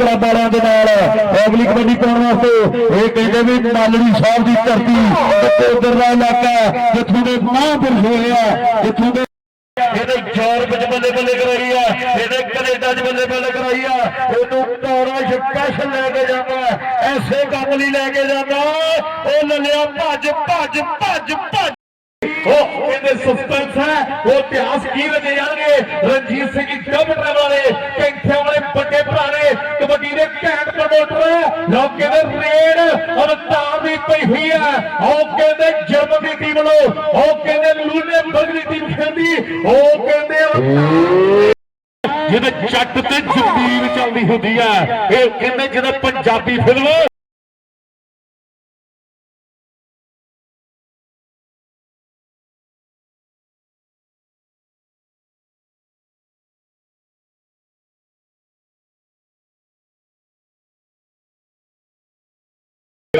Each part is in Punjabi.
ਕਲੱਬ ਵਾਲਿਆਂ ਦੇ ਨਾਲ ਅਗਲੀ ਕਬੱਡੀ ਪਾਉਣ ਵਾਸਤੇ ਇਹ ਕਹਿੰਦੇ ਵੀ ਮਾਲੜੀ ਸਾਹਿਬ ਦੀ ਧਰਤੀ ਉਧਰ ਦਾ ਇਲਾਕਾ ਜਿੱਥੋਂ ਦੇ ਮਹਾਂਪੁਰਸ਼ ਹੋਏ ਜਿੱਥੋਂ ਦੇ ਇਹਦੇ ਯੂਰਪ ਚ ਬੱਲੇ ਬੱਲੇ ਕਰਾਈ ਆ, ਇਹਦੇ ਕੈਨੇਡਾ ਚ ਬੱਲੇ ਬੱਲੇ ਕਰਾਈ ਆ, ਇਹਨੂੰ ਟੌਰਾ ਸਪੈਸ਼ਲ ਲੈ ਕੇ ਜਾਂਦਾ ਐਸੇ ਕੰਮ ਲਈ ਲੈ ਕੇ ਜਾਂਦਾ ਉਹ ਲੱਲਿਆ ਭੱਜ ਭੱਜ ਭੱਜ ਭੱਜ। ਉਹ ਇਹਦੇ ਸਸਪੈਂਸ ਹੈ, ਉਹ ਇਤਿਹਾਸ ਕੀ ਰਚੇ ਜਾਣਗੇ? ਰਣਜੀਤ ਸਿੰਘ ਜੀ ਡਬਲ ਵਾਲੇ ਵਾਲੇ ਦੇ ਘੈਂਟ ਪ੍ਰਮੋਟਰ ਲੋਕ ਕਹਿੰਦੇ ਰੇਡ ਅਵਤਾਰ ਦੀ ਪਈ ਹੋਈ ਹੈ। ਉਹ ਕਹਿੰਦੇ ਜਰਮਨ ਦੀ ਟੀਮ ਵੱਲੋਂ, ਉਹ ਕਹਿੰਦੇ ਲੂਨੇ ਬਰਗ ਦੀ ਟੀਮ ਖੇਡਦੀ ਉਹ ਕਹਿੰਦੇ ਅਵਤਾਰ ਜਿਹਦੇ ਚੱਟ ਤੇ ਜੁੱਤੀ ਵੀ ਚੱਲਦੀ ਹੁੰਦੀ ਹੈ। ਇਹ ਕਹਿੰਦੇ ਜਿਹਦਾ ਪੰਜਾਬੀ ਫਿਲਮ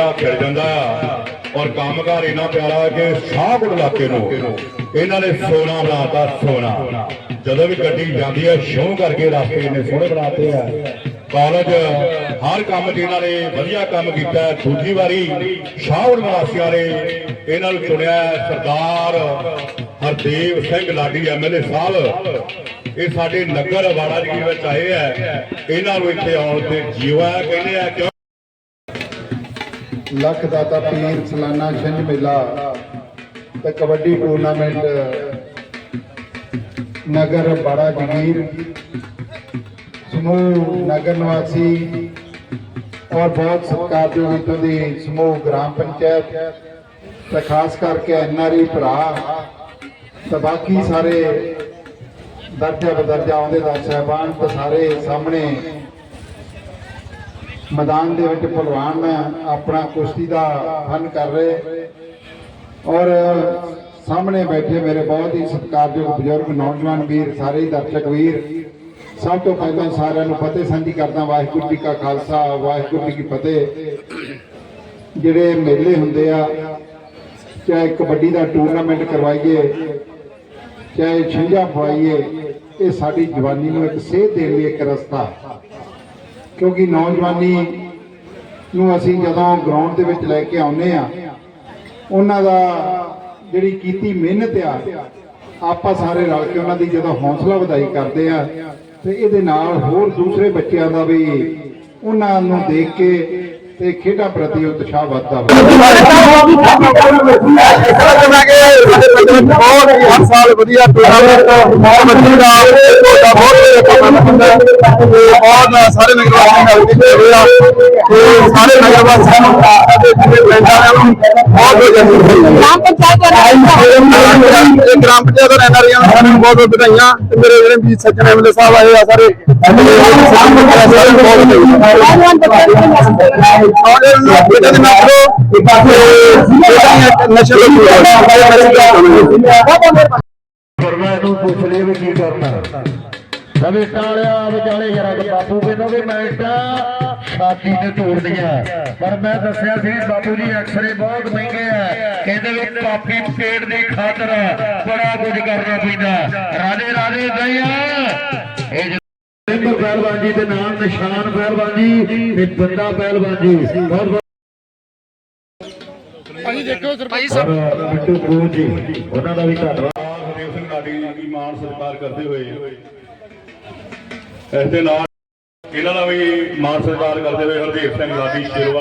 ਜਿਹੜਾ ਖਿਲ ਜਾਂਦਾ ਆ। ਔਰ ਕੰਮਕਾਰ ਇੰਨਾ ਪਿਆਰਾ ਕਿ ਸ਼ਾਹਕੋਟ ਇਲਾਕੇ ਨੂੰ ਇਹਨਾਂ ਨੇ ਸੋਨਾ ਬਣਾਤਾ ਸੋਨਾ। ਜਦੋਂ ਵੀ ਗੱਡੀ ਜਾਂਦੀ ਹੈ, ਸ਼ੋਅ ਕਰਕੇ ਰਸਤੇ ਇੰਨੇ ਸੋਹਣੇ ਬਣਾਤੇ ਆ। ਕਾਲਜ ਹਰ ਕੰਮ 'ਚ ਇਹਨਾਂ ਨੇ ਵਧੀਆ ਕੰਮ ਕੀਤਾ ਦੂਜੀ ਵਾਰੀ ਸ਼ਾਹਕੋਟ ਨਿਵਾਸੀਆਂ ਨੇ ਇਹਨਾਂ ਨੂੰ ਚੁਣਿਆ ਸਰਦਾਰ ਹਰਦੇਵ ਸਿੰਘ ਲਾਡੀ ਐਮਐਲਏ ਸਾਹਿਬ। ਇਹ ਸਾਡੇ ਨਗਰ ਵਾੜਾ ਜੀ ਵਿੱਚ ਆਏ ਆ ਇਹਨਾਂ ਨੂੰ ਇੱਥੇ ਆਉਣ ਤੇ ਜੀਵਾ ਕਹਿੰਦੇ ਆ, ਕਿਉਂ ਲੱਖ ਦਾਤਾ ਪੀਰ ਸਲਾਨਾ ਛਿੰਝ ਮੇਲਾ ਤੇ ਕਬੱਡੀ ਟੂਰਨਾਮੈਂਟ, ਨਗਰ ਬੜਾ ਜਗੀਰ, ਸਮੂਹ ਨਗਰ ਨਿਵਾਸੀ ਔਰ ਬਹੁਤ ਸਤਿਕਾਰਯੋਗ ਇੱਥੋਂ ਦੀ ਸਮੂਹ ਗ੍ਰਾਮ ਪੰਚਾਇਤ ਤੇ ਖਾਸ ਕਰਕੇ ਐਨਆਰਈ ਭਰਾ ਤੇ ਬਾਕੀ ਸਾਰੇ ਦਰਜਾ ਬਦਰਜਾ ਆਉਂਦੇ ਦਾ ਸਾਹਿਬਾਨ ਤੇ ਸਾਰੇ ਸਾਹਮਣੇ ਮੈਦਾਨ ਦੇ ਵਿੱਚ ਪਹਿਲਵਾਨ ਆਪਣਾ ਕੁਸ਼ਤੀ ਦਾ ਫਨ ਕਰ ਰਹੇ ਔਰ ਸਾਹਮਣੇ ਬੈਠੇ ਮੇਰੇ ਬਹੁਤ ਹੀ ਸਤਿਕਾਰਯੋਗ ਬਜ਼ੁਰਗ, ਨੌਜਵਾਨ ਵੀਰ, ਸਾਰੇ ਹੀ ਦਰਸ਼ਕ ਵੀਰ। ਸਭ ਤੋਂ ਪਹਿਲਾਂ ਸਾਰਿਆਂ ਨੂੰ ਫਤਿਹ ਸਾਂਝੀ ਕਰਦਾ ਵਾਹਿਗੁਰੂ ਜੀ ਕਾ ਖਾਲਸਾ, ਵਾਹਿਗੁਰੂ ਜੀ ਕੀ ਫਤਿਹ। ਜਿਹੜੇ ਮੇਲੇ ਹੁੰਦੇ ਆ, ਚਾਹੇ ਕਬੱਡੀ ਦਾ ਟੂਰਨਾਮੈਂਟ ਕਰਵਾਈਏ, ਚਾਹੇ ਛਿੰਝਾਂ ਪਵਾਈਏ, ਇਹ ਸਾਡੀ ਜਵਾਨੀ ਨੂੰ ਇੱਕ ਸੇਧ ਦੇਣ ਲਈ ਇੱਕ ਰਸਤਾ। ਕਿਉਂਕਿ ਨੌਜਵਾਨੀ ਨੂੰ ਅਸੀਂ ਜਦੋਂ ਗਰਾਊਂਡ ਦੇ ਵਿੱਚ ਲੈ ਕੇ ਆਉਂਦੇ ਆ ਉਹਨਾਂ ਦਾ ਜਿਹੜੀ ਕੀਤੀ ਮਿਹਨਤ ਆ, ਆਪਾਂ ਸਾਰੇ ਰਲ ਕੇ ਉਹਨਾਂ ਦੀ ਜਦੋਂ ਹੌਸਲਾ ਵਧਾਈ ਕਰਦੇ ਆ, ਤੇ ਇਹਦੇ ਨਾਲ ਹੋਰ ਦੂਸਰੇ ਬੱਚਿਆਂ ਦਾ ਵੀ ਉਹਨਾਂ ਨੂੰ ਦੇਖ ਕੇ ਤੇ ਖੇਡਾਂ ਪ੍ਰਤੀ ਉਤਸ਼ਾਹ ਵੱਧਦਾ ਵਾ ਬਹੁਤ ਹਰ ਸਾਲ ਵਧੀਆ ਟੂਰਨਾਮੈਂਟ ਕਬੱਡੀ ਦਾ ਤੁਹਾਡਾ ਬਹੁਤ ਕੰਮ ਹੁੰਦਾ ਹੈ। ਬਹੁਤ ਸਾਰੇ ਨਗਰ ਵਾਸੀਆਂ ਨਾਲ ਵੀ ਹੋਏ ਆ ਤੇ ਸਾਰੇ ਨਗਰ ਵਾਸੀਆਂ ਨੂੰ ਸਾਡੇ ਜਿਵੇਂ ਪਿੰਡਾਂ ਨੂੰ ਬਹੁਤ ਜਨਮ ਗ੍ਰਾਮ ਪੰਚਾਇਤ ਇਹ ਗ੍ਰਾਮ ਪੰਚਾਇਤ ਦਾ ਐਨਆਰਆਈਆਂ ਨੂੰ ਸਾਨੂੰ ਬਹੁਤ ਬਹੁਤ ਵਧਾਈਆਂ। ਤੇ ਮੇਰੇ ਜਿਹੜੇ ਵੀ ਸੱਜਣ ਐਮਐਲਏ ਸਾਹਿਬ ਆਏ ਆ ਸਾਰੇ। ਸਾਰੇ ਬਹੁਤ ਵਧਾਈਆਂ। ਨੌਜਵਾਨ ਬੱਚਿਆਂ ਨੂੰ ਨੌਜਵਾਨ ਨੂੰ ਬੇਟਾ ਦੇ ਨਾਲ ਨਸ਼ੇ ਤੋਂ ਮੈਂ ਇਹਨੂੰ ਪੁੱਛ ਲਿਆ ਵੀ ਕੀ ਕਰਨਾ ਸਵੇ ਟਾਲਿਆ ਵਿਚਾਲੇ ਯਾਰ ਬਾਪੂ ਕਹਿੰਦਾ ਵੀ ਮੈਂ ਤਾਂ ਛਾਤੀ ਤੇ ਤੋੜਦੀਆਂ ਪਰ ਮੈਂ ਦੱਸਿਆ ਸੀ ਬਾਪੂ ਜੀ ਐਕਸਰੇ ਬਹੁਤ ਮਹਿੰਗੇ ਆ ਕਹਿੰਦੇ ਵੀ ਕਾਪੀ ਪੇਟ ਦੀ ਖਾਤਰ ਬੜਾ ਕੁਝ ਕਰਨਾ ਪੈਂਦਾ ਰਾਜੇ ਰਾਜੇ ਦਇਆ ਇਹ ਪਹਿਲਵਾਨ ਜੀ ਦੇ ਨਾਮ ਨਿਸ਼ਾਨ ਪਹਿਲਵਾਨ ਜੀ ਤੇ ਬੰਦਾ ਪਹਿਲਵਾਨ ਜੀ ਬਹੁਤ ਬਹੁਤ ਔਰ ਮਿੱਟੂ ਕੂਰ ਜੀ ਉਹਨਾਂ ਦਾ ਵੀ ਧੰਨਵਾਦ। ਹਰਦੇਵ ਸਿੰਘ ਜੀ ਦੀ ਮਾਣ ਸਤਿਕਾਰ ਕਰਦੇ ਹੋਏ। ਇਸ ਦੇ ਨਾਲ ਇਹਨਾਂ ਦਾ ਵੀ ਮਾਣ ਸਤਿਕਾਰ ਕਰਦੇ ਹੋਏ ਹਰਦੇਵ ਸਿੰਘ ਲਾਡੀ ਸ਼ੇਰਵਾ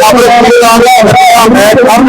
ਆਪਣੇ ਆਪਣੇ ਨਾਮ ਦਾ ਮੈਂ ਕੰਮ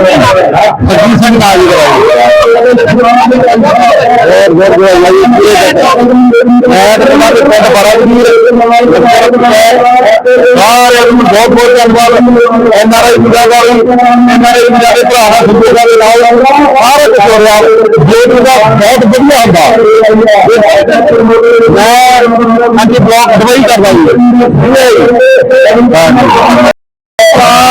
एडमिशन कहाँ भी सारे बहुत बहुत धन्यवाद एन आर आई गुजारदारी एन आर आई गुजारे भरावान सुबेदारी लाओ सारा कुछ हो। रहा गेट का बहुत वजिया होंगे मैं अभी ब्लॉक दवाई करवाई